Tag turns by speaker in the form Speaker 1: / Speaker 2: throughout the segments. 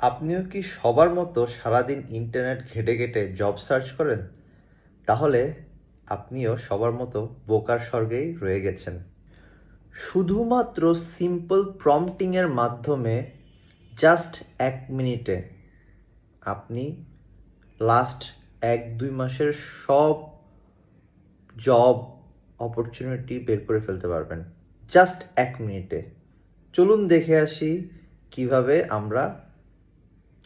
Speaker 1: আপনিও কি সবার মতো সারাদিন ইন্টারনেট ঘেটে ঘেটে জব সার্চ করেন? তাহলে আপনিও সবার মতো বোকার স্বর্গেই রয়ে গেছেন। শুধুমাত্র সিম্পল প্রম্পটিংয়ের মাধ্যমে জাস্ট এক মিনিটে আপনি লাস্ট এক দুই মাসের সব জব অপরচুনিটি বের করে ফেলতে পারবেন। জাস্ট এক মিনিটে। চলুন দেখে আসি কীভাবে আমরা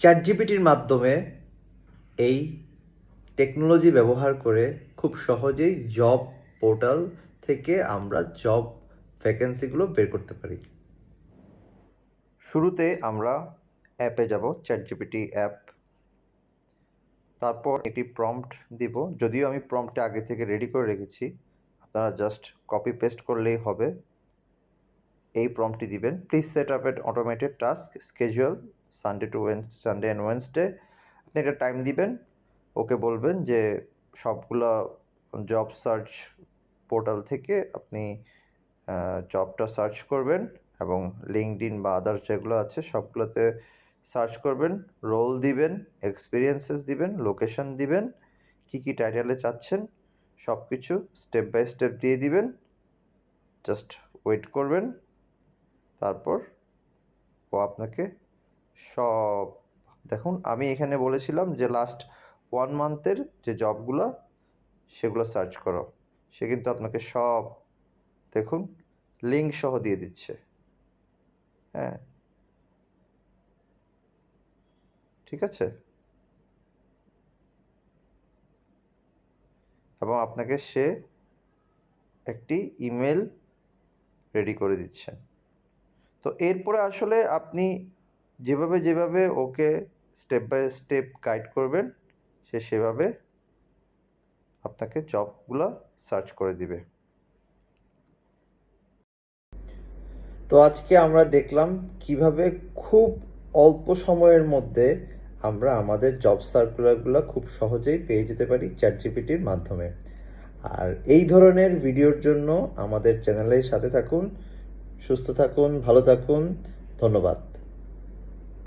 Speaker 1: চ্যাট জিপিটির মাধ্যমে এই টেকনোলজি ব্যবহার করে খুব সহজেই জব পোর্টাল থেকে আমরা জব ভ্যাকেন্সিগুলো বের করতে পারি। শুরুতে আমরা অ্যাপে যাব চ্যাট জিপিটি অ্যাপ। তারপর একটি প্রম্পট দিব, যদিও আমি প্রম্পটটা আগে থেকে রেডি করে রেখেছি। আপনারা জাস্ট কপি পেস্ট করলেই হবে। এই প্রম্পটটি দিবেন। Please set up at automated task schedule Sunday to Sunday and Wednesday আপনি একটা টাইম দিবেন, ওকে বলবেন যে সবগুলো জব সার্চ পোর্টাল থেকে আপনি জবটা সার্চ করবেন এবং লিঙ্কডিন বা আদার্স যেগুলো আছে সবগুলোতে সার্চ করবেন রোল দিবেন এক্সপিরিয়েন্সেস দিবেন লোকেশন দিবেন, কী কী টাইটেলে চাচ্ছেন সব কিছু স্টেপ বাই স্টেপ দিয়ে দিবেন জাস্ট ওয়েট করবেন, তারপর ও আপনাকে সব। দেখুন, আমি এখানে বলেছিলাম যে লাস্ট ওয়ান মান্থের যে জবগুলো সেগুলো সার্চ করো। সে কিন্তু আপনাকে সব, দেখুন লিঙ্ক সহ দিয়ে দিচ্ছে। হ্যাঁ। ঠিক আছে? এবং আপনাকে সে একটি ইমেল রেডি করে দিচ্ছে তো এরপরে আসলে আপনি যেভাবে যেভাবে okay step by step guide করবেন, সে সেভাবে আপনাকে জবগুলো সার্চ করে দিবে। তো আজকে আমরা দেখলাম কীভাবে খুব অল্প সময়ের মধ্যে আমরা আমাদের জব সার্কুলারগুলো খুব সহজেই পেয়ে যেতে পারি চ্যাট জিপিটির মাধ্যমে। আর এই ধরনের ভিডিওর জন্য আমাদের চ্যানেলের সাথে থাকুন, সুস্থ থাকুন, ভালো থাকুন, ধন্যবাদ।